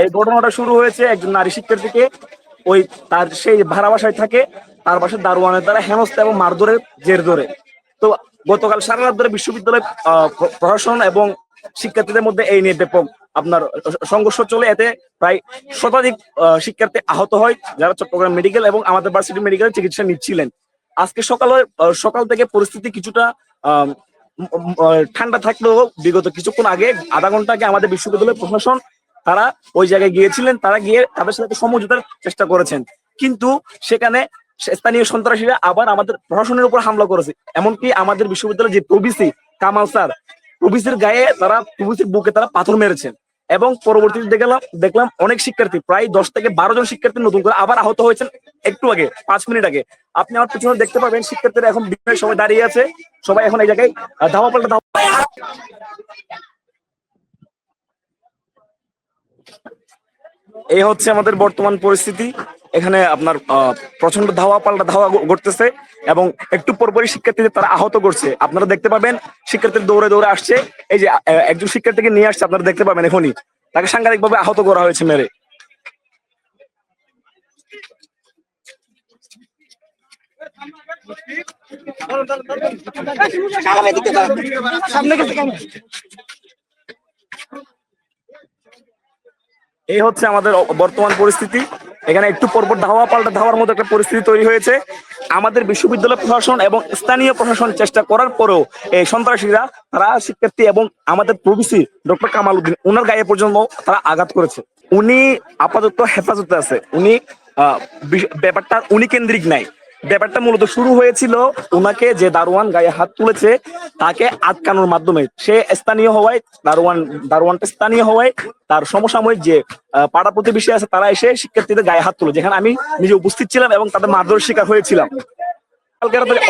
এই ঘটনাটা শুরু হয়েছে একজন নারী শিক্ষার্থীকে ওই তার সেই ভাড়া বাসায় থাকে, তার বাসায় দারোয়ানের দ্বারা হেনস্থা এবং মারধরের জের ধরে। তো গতকাল সারা রাত ধরে বিশ্ববিদ্যালয় প্রশাসন এবং শিক্ষার্থীদের মধ্যে এই নিয়ে ব্যাপক আপনার সংঘর্ষ চলে। এতে প্রায় শতাধিক শিক্ষার্থী আহত হয়, যারা চট্টগ্রাম মেডিকেল এবং আমাদের ভার্সিটি মেডিকেলে চিকিৎসা নিচ্ছিলেন। আজকে সকালে সকাল থেকে পরিস্থিতি কিছুটা ঠান্ডা থাকলেও বিগত কিছুক্ষণ আগে, আধা ঘণ্টা আগে আমাদের বিশ্ববিদ্যালয় প্রশাসন তারা ওই জায়গায় গিয়েছিলেন, তারা গিয়ে তাদের সাথে সমঝোতার চেষ্টা করেছেন। কিন্তু সেখানে স্থানীয় সন্ত্রাসীরা আবার আমাদের প্রশাসনের উপর হামলা করেছে। এমনকি আমাদের বিশ্ববিদ্যালয়ের যে প্রবিসি, কামাল স্যার, প্রবিসির গায়ে তারা, প্রবিসির বুকে তারা পাথর মেরেছেন এবং পরবর্তীতে দেখলাম দেখলাম অনেক শিক্ষার্থী, প্রায় দশ থেকে বারো জন শিক্ষার্থী নতুন করে আবার আহত হয়েছেন একটু আগে, পাঁচ মিনিট আগে। আপনি আমার পিছনে দেখতে পাবেন, শিক্ষার্থীরা এখন বিভিন্ন সময় দাঁড়িয়ে আছে। সবাই এখন এই জায়গায় ধাওয়া পাল্টা ধাওয়া এই হচ্ছে আমাদের বর্তমান পরিস্থিতি। এখানে আপনার প্রচণ্ড ধাওয়া পাল্টা ধাওয়া ঘটতেছে এবং একটু পরপরই শিক্ষার্থীদের তারা আহত করছে। আপনারা দেখতে পাবেন, শিক্ষার্থীর দৌড়ে দৌড়ে আসছে। এই যে একজন শিক্ষার্থীকে নিয়ে আসছে, আপনারা দেখতে পাবেন এখনই। তাকে সাংঘাতিক ভাবে আহত করা হয়েছে মেরে। এই হচ্ছে আমাদের বর্তমান পরিস্থিতি। এখানে একটু পরপর ধাওয়া পাল্টা ধাওয়ার মতো একটা পরিস্থিতি তৈরি হয়েছে। আমাদের বিশ্ববিদ্যালয় প্রশাসন এবং স্থানীয় প্রশাসন চেষ্টা করার পরেও এই সন্ত্রাসীরা, তারা শিক্ষার্থী এবং আমাদের প্রবিসি ডক্টর কামাল উদ্দিন ওনার গায়ে পর্যন্ত তারা আঘাত করেছে। উনি আপাতত হেফাজতে আছে। উনি ব্যাপারটা উনি কেন্দ্রিক নাই। ব্যাপারটা মূলত শুরু হয়েছিল ওনাকে যে দারোয়ান গায়ে হাত তুলেছে, তাকে আটকানোর মাধ্যমে। সে স্থানীয় হওয়ায়, দারোয়ান, দারোয়ানটা স্থানীয় হওয়ায় তার সমসাময়িক যে পাড়া প্রতিবেশী আছে, তারা এসে শিক্ষার্থীদের গায়ে হাত তুলে, যেখানে আমি নিজে উপস্থিত ছিলাম এবং তাদের মারধরের শিকার হয়েছিলাম।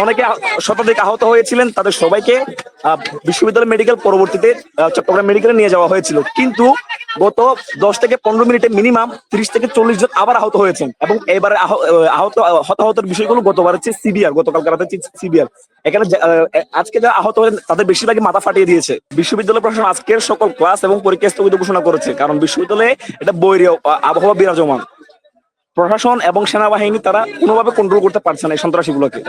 অনেকে শতাধিক আহত হয়েছিলেন, তাদের সবাইকে বিশ্ববিদ্যালয় মেডিকেল পরবর্তীতে চট্টগ্রাম মেডিকেলে নিয়ে যাওয়া হয়েছিল। কিন্তু গত দশ থেকে পনেরো মিনিটে মিনিমাম তিরিশ থেকে চল্লিশ জন আবার আহত হয়েছেন। এবং এবারে আহ- আহ, আহত হতাহতের বিষয়গুলো গতবার হচ্ছে সিবিআর গতকালকে রাতে সিবিআর এখানে আজকে যারা আহত হয়েছেন তাদের বেশিরভাগই মাথা ফাটিয়ে দিয়েছে। বিশ্ববিদ্যালয় প্রশাসন আজকের সকল ক্লাস এবং পরীক্ষা স্থগিত ঘোষণা করেছে কারণ বিশ্ববিদ্যালয়ে এটা বৈরী আবহাওয়া বিরাজমান। প্রশাসন এবং সেনাবাহিনী তারা কোনোভাবে কন্ট্রোল করতে পারছে না এই সন্ত্রাসীগুলোকে।